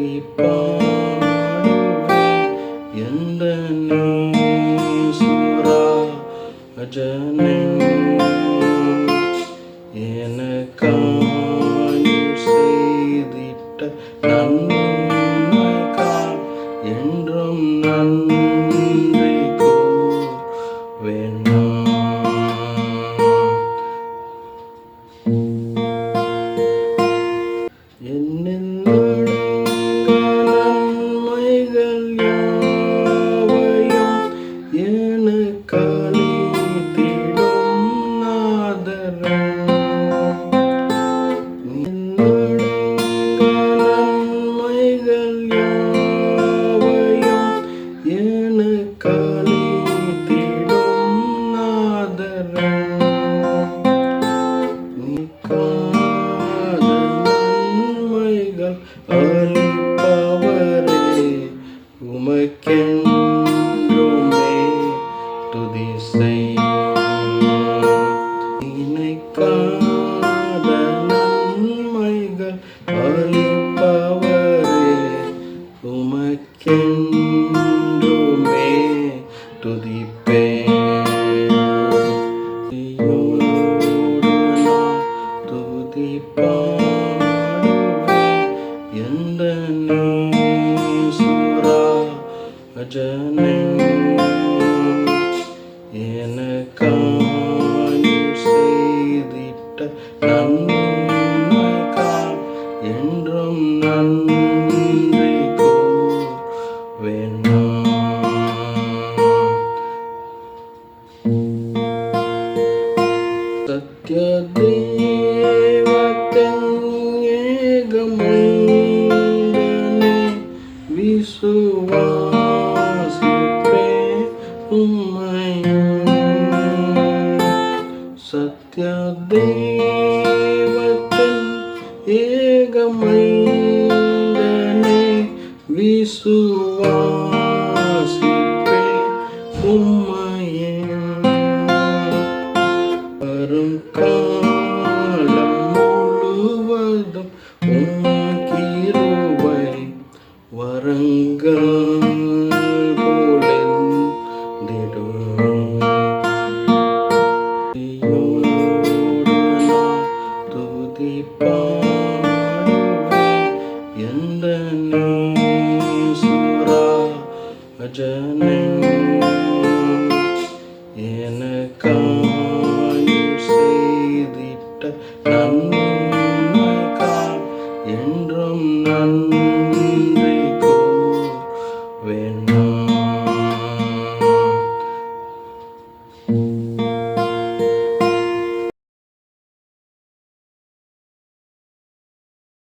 நன்றி பாடுவேன் எந்த நீ சுரா அஜனே you. உமக்கென்றுமே துதிப்பேன் துதியோடு எனக்காய் செய்திட்ட நன்மைக்காய் என்றும் நன்றி സത്യദേവത്തൻ ഏകമൈന്ദനെ വിസുവാസിപ്പേ ഉമ്മയെ വരും കാലം മുഴുവതും ഉമ്മ துதி எந்த நீசுரா அஜனே எனக்காய் செய்திட்ட நன்மைக்காய்